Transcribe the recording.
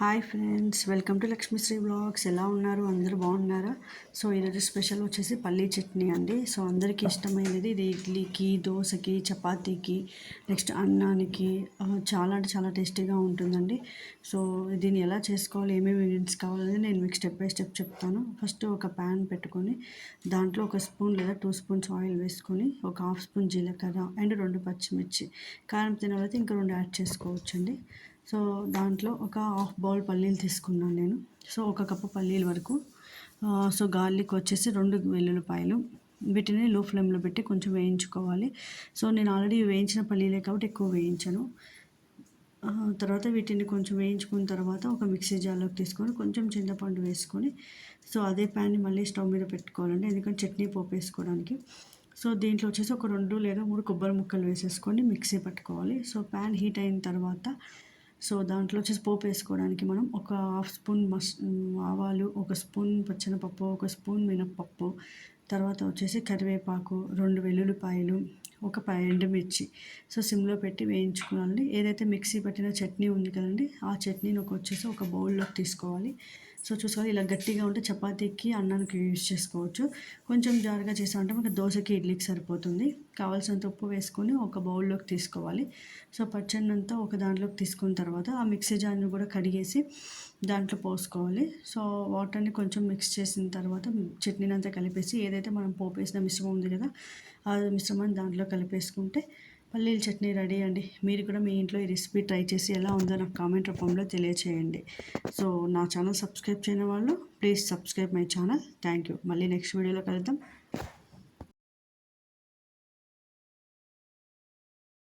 Hi friends welcome to Lakshmisri blogs. ఎలా ఉన్నారు? అందరూ బాగున్నారా? సో ఈరోజు స్పెషల్ వచ్చేసి పల్లీ చట్నీ అండి. సో అందరికీ ఇష్టమైనది ఇది ఇడ్లీకి దోశకి చపాతీకి నెక్స్ట్ అన్నానికి చాలా అంటే చాలా టేస్టీగా ఉంటుందండి. సో దీన్ని ఎలా చేసుకోవాలి ఏమేమి ఇంగ్రీడియంట్స్ కావాలని నేను మీకు స్టెప్ బై స్టెప్ చెప్తాను. ఫస్ట్ ఒక ప్యాన్ పెట్టుకొని దాంట్లో ఒక స్పూన్ లేదా టూ స్పూన్స్ ఆయిల్ వేసుకొని ఒక హాఫ్ స్పూన్ జీలకర్ర అండ్ రెండు పచ్చిమిర్చి. కారం తినాలైతే ఇంకా రెండు యాడ్ చేసుకోవచ్చండి. సో దాంట్లో ఒక హాఫ్ బౌల్ పల్లీలు తీసుకున్నాను నేను. సో ఒక కప్పు పల్లీల వరకు. సో గార్లిక్ వచ్చేసి రెండు వెల్లుల్లిపాయలు. వీటిని లో ఫ్లేమ్లో పెట్టి కొంచెం వేయించుకోవాలి. సో నేను ఆల్రెడీ వేయించిన పల్లీలే కాబట్టి ఎక్కువ వేయించను. తర్వాత వీటిని కొంచెం వేయించుకున్న తర్వాత ఒక మిక్సీ జార్లోకి తీసుకొని కొంచెం చింతపండు వేసుకొని సో అదే ప్యాన్ని మళ్ళీ స్టవ్ మీద పెట్టుకోవాలండి. ఎందుకంటే చట్నీ పోపు వేసుకోవడానికి. సో దీంట్లో వచ్చేసి ఒక రెండు లేదా మూడు కొబ్బరి ముక్కలు వేసేసుకొని మిక్సీ పట్టుకోవాలి. సో ప్యాన్ హీట్ అయిన తర్వాత సో దాంట్లో వచ్చేసి పోపు వేసుకోవడానికి మనం ఒక హాఫ్ స్పూన్ మస్ ఆవాలు ఒక స్పూన్ పచ్చనపప్పు ఒక స్పూన్ మినప్పప్పు తర్వాత వచ్చేసి కరివేపాకు రెండు వెల్లుల్లిపాయలు ఒక పై ఎండుమిర్చి సో సిమ్లో పెట్టి వేయించుకోవాలి ఏదైతే మిక్సీ పట్టిన చట్నీ ఉంది కదండి ఆ చట్నీని ఒక వచ్చేసి ఒక బౌల్లోకి తీసుకోవాలి. సో చూసుకోవాలి ఇలా గట్టిగా ఉంటే చపాతీకి అన్నానికి యూజ్ చేసుకోవచ్చు. కొంచెం జారుగా చేసామంటే మనకి దోశకి ఇడ్లీకి సరిపోతుంది. కావాల్సినంత ఉప్పు వేసుకొని ఒక బౌల్లోకి తీసుకోవాలి. సో పచ్చన్నంతా ఒక దాంట్లోకి తీసుకున్న తర్వాత ఆ మిక్సీ జార్ని కూడా కడిగేసి దాంట్లో పోసుకోవాలి. సో వాటర్ని కొంచెం మిక్స్ చేసిన తర్వాత చట్నీని అంతా కలిపేసి ఏదైతే మనం పోపేసిన మిశ్రమం ఉంది కదా ఆ మిశ్రమాన్ని దాంట్లో కలిపేసుకుంటే పల్లీల చట్నీ రెడీ అండి. మీరు కూడా మీ ఇంట్లో ఈ రెసిపీ ట్రై చేసి ఎలా ఉందో నాకు కామెంట్ రూపంలో తెలియచేయండి. సో నా ఛానల్ సబ్స్క్రైబ్ చేయని వాళ్ళు please subscribe my channel. Thank you. మళ్ళీ నెక్స్ట్ వీడియోలో కలుద్దాం.